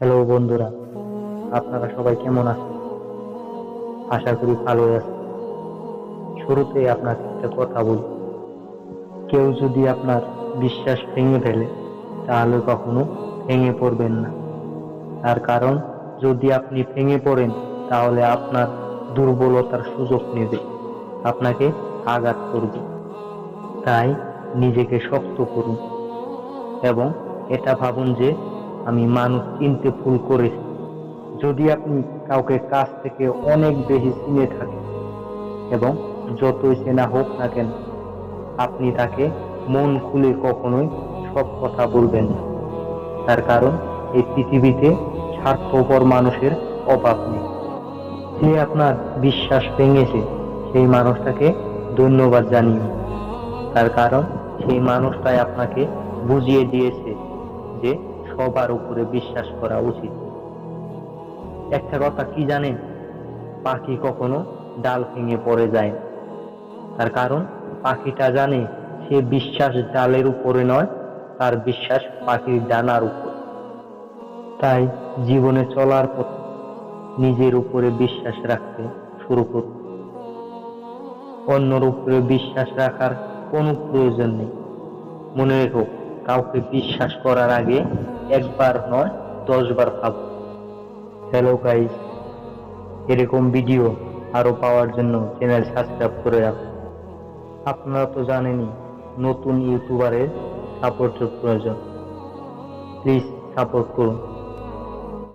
Hello বন্ধুরা, আপনারা সবাই কেমন আছেন? আশা করি ভালো আছেন। শুরুতেই আপনাকে একটা কথা বলি। কেউ যদি আপনার বিশ্বাস ভেঙে ফেলে, তাহলে কখনো ভেঙে পড়বেন না। তার কারণ, যদি আপনি ভেঙে পড়েন, তাহলে আপনার দুর্বলতার সুযোগ নেবে। আপনাকে আঘাত করবে। তাই নিজেকে শক্ত করুন এবং এটা ভাবুন যে আমি মানুষ চিনতে ভুল করেছি। যদি আপনি কাউকে কাছ থেকে অনেক বেশি চিনে থাকেন এবং যতই চেনা হোক না কেন, আপনি তাকে মন খুলে কখনোই সব কথা বলবেন না। তার কারণ, এই পৃথিবীতে স্বার্থপর মানুষের অভাব নেই। যে আপনার বিশ্বাস ভেঙেছে, সেই মানুষটাকে ধন্যবাদ জানিয়ে। তার কারণ, সেই মানুষটাই আপনাকে বুঝিয়ে দিয়েছে যে সবার উপরে বিশ্বাস করা উচিত। একটা কথা কি জানেন পাখি কখনো ডাল ভেঙে পড়ে যায়। তার কারণ, পাখিটা জানে সে বিশ্বাস ডালের উপরে নয়, তার বিশ্বাস পাখির ডানার উপর। তাই জীবনে চলার পথে নিজের উপরে বিশ্বাস রাখতে শুরু করুন। অন্যর উপরে বিশ্বাস রাখার কোনো প্রয়োজন নেই। মনে রেখো, কাউকে বিশ্বাস করার আগে একবার নয়, দশবার ভাব। হ্যালো গাইস এরকম ভিডিও আরও পাওয়ার জন্য চ্যানেল সাবস্ক্রাইব করে রাখুন আপনারা তো জানেনই, নতুন ইউটিউবারের সাপোর্টের প্রয়োজন। প্লিজ সাপোর্ট করুন।